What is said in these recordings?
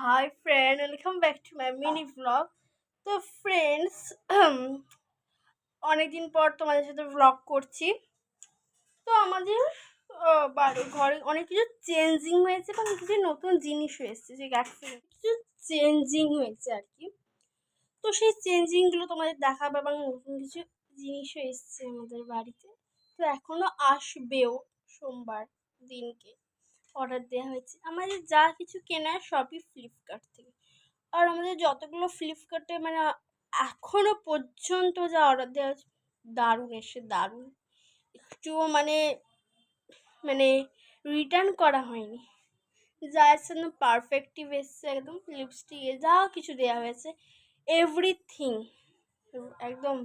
Hi friend welcome back to my mini blog তো friends অনেকদিন পর তোমাদের সাথে ব্লগ করছি। তো আমাদের বাড়ি, ঘরে অনেক কিছু চেঞ্জিং হয়েছে এবং কিছু নতুন জিনিসও এসেছে যে গাছগুলো কিছু চেঞ্জিং হয়েছে আর কি। তো সেই চেঞ্জিংগুলো তোমাদের দেখাবো এবং নতুন কিছু জিনিসও এসেছে আমাদের বাড়িতে। তো এখনও আসবেও সোমবার দিনকে। অর্ডার দেওয়া হয়েছে। আমাদের যা কিছু কেনা সবই ফ্লিপকার্ট থেকে। আর আমাদের যতগুলো ফ্লিপকার্টে মানে এখনও পর্যন্ত যা অর্ডার দেওয়া হয়েছে, দারুণ, এসে দারুণ। একটুও মানে মানে রিটার্ন করা হয়নি। যা এসছে একদম পারফেক্টিভ এসছে একদম লিপস্টিকে যা কিছু দেওয়া হয়েছে এভরিথিং একদম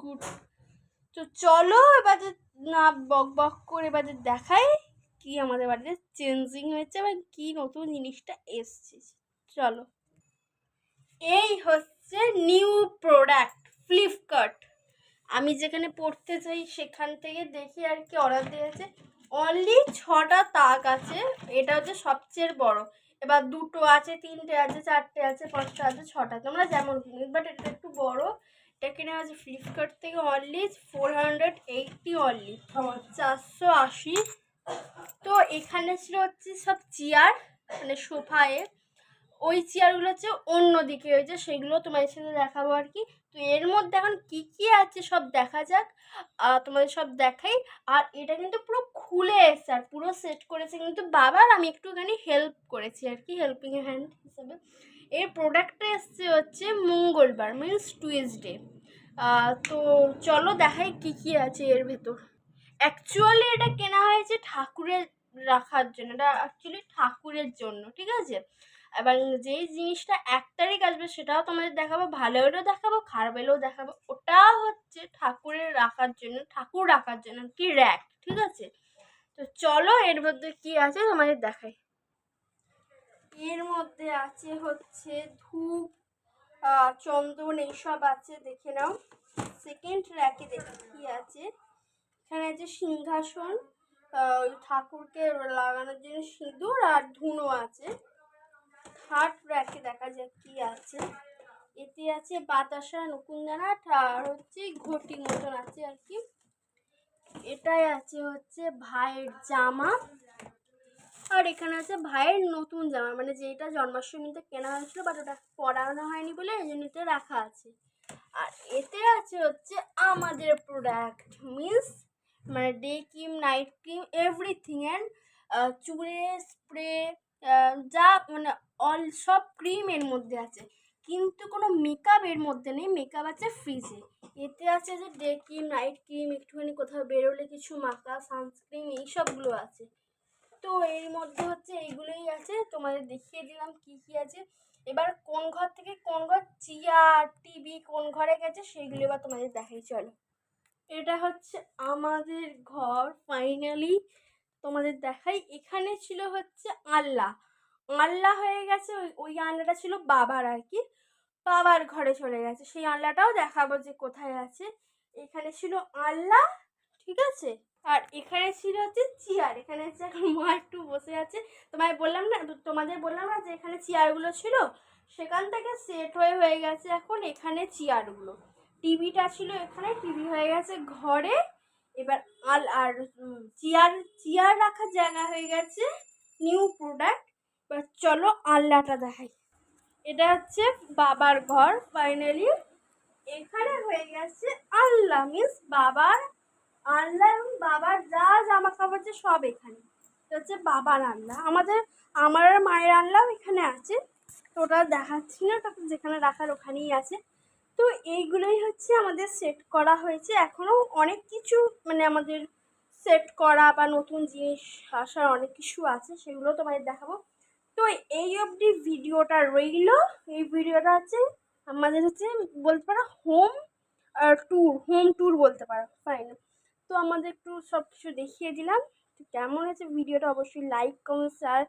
গুড তো চলো এবারে না বক বক করে এবারে দেখাই। কি আমাদের বাড়িতে চেঞ্জিং হয়েছে এবং কি নতুন জিনিসটা এসছে? চলো। এই হচ্ছে নিউ প্রোডাক্ট ফ্লিপকার্ট আমি যেখানে পড়তে চাই সেখান থেকে দেখি আর কি অর্ডার দিয়েছে। অনলি ছটা তাক আছে, এটা হচ্ছে সবচেয়ে বড়। এবার দুটো আছে, তিনটে আছে, চারটে আছে, পাঁচটা আছে, ছটা তোমরা যেমন বাট এটা একটু বড়। এটা কিনে আছে ফ্লিপকার্ট থেকে only four hundred eighty only চারশো আশি তো এখানে ছিল হচ্ছে সব চেয়ার মানে সোফায়ে। ওই চেয়ারগুলো হচ্ছে অন্য দিকে হয়েছে সেগুলো তোমাদের সাথে দেখাবো আর কি। তো এর মধ্যে এখন কী কী আছে সব দেখা যাক তোমাদের সব দেখাই। আর এটা কিন্তু পুরো খুলে এসছে, আর পুরো সেট করেছে কিন্তু বাবার। আমি একটুখানি হেল্প করেছি আর কি হেল্পিং হ্যান্ড হিসাবে। এর প্রোডাক্টটা এসছে হচ্ছে মঙ্গলবার মিনস টুইসডে তো চলো দেখাই কী কী আছে এর ভেতর। অ্যাকচুয়ালি এটা কেনা হয়েছে ঠাকুরের রাখার জন্য। এটা অ্যাকচুয়ালি ঠাকুরের জন্য, ঠিক আছে? এবং যেই জিনিসটা এক তারিখ আসবে সেটাও তোমাদের দেখাবো ভালো হলেও দেখাবো খারাপ হলেও দেখাবো। ওটা হচ্ছে ঠাকুরের রাখার জন্য, ঠাকুর রাখার জন্য কি র্যাক ঠিক আছে? তো চলো এর মধ্যে কি আছে তোমাদের দেখাই। এর মধ্যে আছে হচ্ছে ধূপ চন্দন, এইসব আছে, দেখে নাও। সেকেন্ড র্যাকে দেখি কি আছে। আছে সিংহাসন ওই ঠাকুরকে লাগানোর জন্য সিঁদুর আর ধুনো আছে। থার্ড র্যাকে দেখা যাক কি আছে। এতে আছে বাতাসা নকুনদানা আর হচ্ছে ঘটি মতন আছে আর কি। এটাই আছে হচ্ছে ভাইয়ের জামা। আর এখানে আছে ভাইয়ের নতুন জামা মানে যেটা জন্মাষ্টমীতে কেনা হয়েছিল বাট ওটা পরানো হয়নি বলে এই জন্যতে রাখা আছে। আর এতে আছে হচ্ছে আমাদের প্রোডাক্ট মিন্স মানে day cream night cream everything and চুলে স্প্রে যা মানে অল সব ক্রিম এর মধ্যে আছে। কিন্তু কোনো মেকআপ এর মধ্যে নেই মেকআপ আছে ফ্রিজে এতে আছে যে ডে ক্রিম নাইট ক্রিম একটুখানি কোথাও বেরোলে কিছু মাখা সানস্ক্রিন এইসবগুলো আছে। তো এর মধ্যে হচ্ছে এইগুলোই আছে, তোমাদের দেখিয়ে দিলাম কি কি আছে। এবার কোন ঘর থেকে কোন ঘর, চেয়ার, টিভি কোন ঘরে গেছে সেইগুলো এবার তোমাদের দেখাই, চলো। এটা হচ্ছে আমাদের ঘর ফাইনালি তোমাদের দেখাই। এখানে ছিল হচ্ছে আল্লাহ আল্লাহ হয়ে গেছে ওই আল্লাহটা ছিল বাবার আর কি। বাবার ঘরে চলে গেছে। সেই আল্লাহটাও দেখাবো যে কোথায় আছে। এখানে ছিল আল্লাহ ঠিক আছে? আর এখানে ছিল হচ্ছে চেয়ার। এখানে হচ্ছে এখন মা একটু বসে আছে। তোমায় বললাম না তোমাদের বললাম না যে এখানে চেয়ারগুলো ছিল? সেখান থেকে সেট হয়ে হয়ে গেছে এখন এখানে চেয়ারগুলো। টিভিটা ছিল এখানে, টিভি হয়ে গেছে ঘরে। এবার আল আর চেয়ার চেয়ার রাখার জায়গা হয়ে গেছে নিউ প্রোডাক্ট এবার চলো আল্লাহটা দেখাই। এটা হচ্ছে বাবার ঘর ফাইনালি এখানে হয়ে গেছে আল্লাহ মিন্স বাবার আল্লাহ এবং বাবার যা জামা কাপড় আছে সব এখানে। এটা হচ্ছে বাবার আল্লাহ আমাদের, আমার মায়ের আল্লাহ এখানে আছে। তো ওটা দেখাচ্ছি না ওটা যেখানে রাখার ওখানেই আছে। তো এইগুলোই হচ্ছে আমাদের সেট করা হয়েছে। এখনও অনেক কিছু মানে আমাদের সেট করা বা নতুন জিনিস আসার অনেক কিছু আছে, সেগুলো তোমাদের দেখাবো। তো এই অবধি ভিডিওটা রইল। এই ভিডিওটা হচ্ছে আমাদের হচ্ছে বলতে পারো হোম ট্যুর হোম ট্যুর বলতে পারো ফাইন তো আমাদের একটু সব কিছু দেখিয়ে দিলাম। কেমন হয়েছে ভিডিওটা অবশ্যই লাইক কমেন্ট আর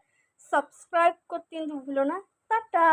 সাবস্ক্রাইব করতে কিন্তু ভুলো না। টাটা!